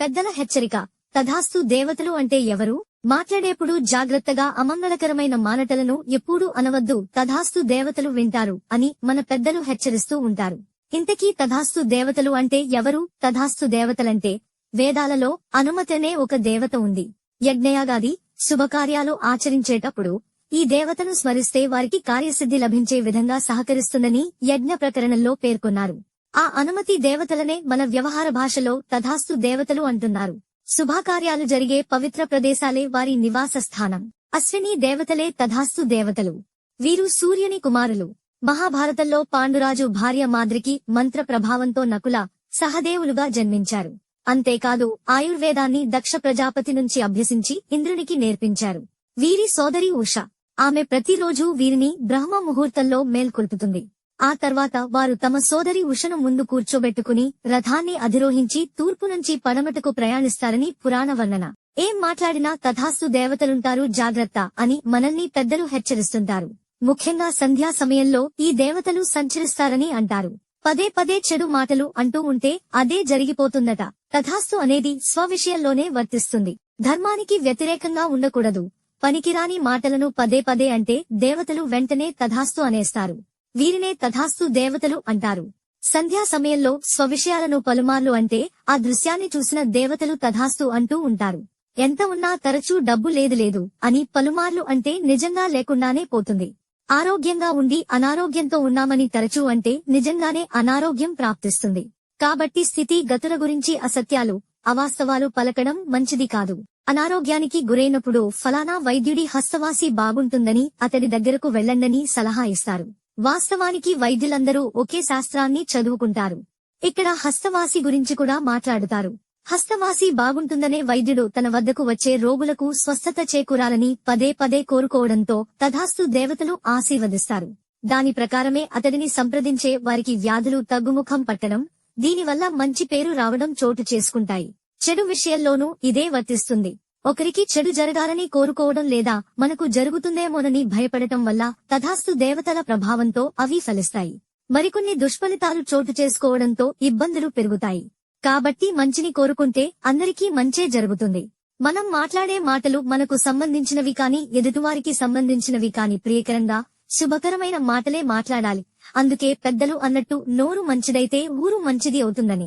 పెద్దల హెచ్చరిక. తథాస్తు దేవతలు అంటే ఎవరు? మాట్లాడేప్పుడు జాగ్రత్తగా అమంగళకరమైన మానటలను ఎప్పుడూ అనవద్దు తథాస్తు దేవతలు వింటారు అని మన పెద్దలు హెచ్చరిస్తూ ఉంటారు. ఇంతకీ తథాస్తు దేవతలు అంటే ఎవరు? తథాస్తు దేవతలంటే వేదాలలో అనుమతనే ఒక దేవత ఉంది. యజ్ఞయాగాది శుభకార్యాలు ఆచరించేటప్పుడు ఈ దేవతను స్మరిస్తే వారికి కార్యసిద్ధి లభించే విధంగా సహకరిస్తుందని యజ్ఞ ప్రకరణంలో పేర్కొన్నారు. ఆ అనుమతి దేవతలనే మన వ్యవహార భాషలో తథాస్తు దేవతలు అంటున్నారు. శుభకార్యాలు జరిగే పవిత్ర ప్రదేశాలే వారి నివాస స్థానం. అశ్విని దేవతలే తథాస్తు దేవతలు. వీరు సూర్యుని కుమారులు. మహాభారతంలో పాండురాజు భార్య మాద్రికి మంత్ర ప్రభావంతో నకుల సహదేవులుగా జన్మించారు. అంతేకాదు ఆయుర్వేదాన్ని దక్ష ప్రజాపతి నుంచి అభ్యసించి ఇంద్రునికి నేర్పించారు. వీరి సోదరి ఉష. ఆమె ప్రతిరోజూ వీరిని బ్రహ్మ ముహూర్తంలో మేల్కొల్పుతుంది. ఆ తర్వాత వారు తమ సోదరి ఉషను ముందు కూర్చోబెట్టుకుని రథాన్ని అధిరోహించి తూర్పు నుంచి పడమటకు ప్రయాణిస్తారని పురాణ వర్ణన. ఏం మాట్లాడినా తథాస్తు దేవతలుంటారు జాగ్రత్త అని మనల్ని పెద్దలు హెచ్చరిస్తుంటారు. ముఖ్యంగా సంధ్యా సమయంలో ఈ దేవతలు సంచరిస్తారని అంటారు. పదే పదే చెడు మాటలు అంటూ ఉంటే అదే జరిగిపోతుందట. తథాస్తు అనేది స్వవిషయంలోనే వర్తిస్తుంది. ధర్మానికి వ్యతిరేకంగా ఉండకూడదు. పనికిరాని మాటలను పదే పదే అంటే దేవతలు వెంటనే తథాస్తు అనేస్తారు. వీరినే తథాస్తు దేవతలు అంటారు. సంధ్యా సమయంలో స్వవిషయాలను పలుమార్లు అంటే ఆ దృశ్యాన్ని చూసిన దేవతలు తథాస్తు అంటూ ఉంటారు. ఎంత ఉన్నా తరచూ డబ్బు లేదు లేదు అని పలుమార్లు అంటే నిజంగా లేకుండానే పోతుంది. ఆరోగ్యంగా ఉండి అనారోగ్యంతో ఉన్నామని తరచూ అంటే నిజంగానే అనారోగ్యం ప్రాప్తిస్తుంది. కాబట్టి స్థితి గతుల గురించి అసత్యాలు అవాస్తవాలు పలకడం మంచిది కాదు. అనారోగ్యానికి గురైనప్పుడు ఫలానా వైద్యుడి హస్తవాసి బాగుంటుందని అతడి దగ్గరకు వెళ్ళండని సలహా ఇస్తారు. వాస్తవానికి వైద్యులందరూ ఒకే శాస్త్రాన్ని చదువుకుంటారు. ఇక్కడ హస్తవాసి గురించి కూడా మాట్లాడుతారు. హస్తవాసి బాగుంటుందనే వైద్యుడు తన వద్దకు వచ్చే రోగులకు స్వస్థత చేకూరాలని పదే పదే కోరుకోవడంతో తథాస్తు దేవతలు ఆశీర్వదిస్తారు. దాని ప్రకారమే అతడిని సంప్రదించే వారికి వ్యాధులు తగ్గుముఖం పట్టడం దీనివల్ల మంచి పేరు రావడం చోటు చేసుకుంటాయి. చెడు విషయంలోనూ ఇదే వర్తిస్తుంది. ఒకరికి చెడు జరగాలని కోరుకోవడం లేదా మనకు జరుగుతుందేమోనని భయపడటం వల్ల తథాస్తు దేవతల ప్రభావంతో అవి ఫలిస్తాయి. మరికొన్ని దుష్ఫలితాలు చోటు చేసుకోవడంతో ఇబ్బందులు పెరుగుతాయి. కాబట్టి మంచిని కోరుకుంటే అందరికీ మంచే జరుగుతుంది. మనం మాట్లాడే మాటలు మనకు సంబంధించినవి కాని ఎదుటివారికి సంబంధించినవి కాని ప్రియకరంగా శుభకరమైన మాటలే మాట్లాడాలి. అందుకే పెద్దలు అన్నట్టు నోరు మంచిదైతే ఊరు మంచిది అవుతుందని.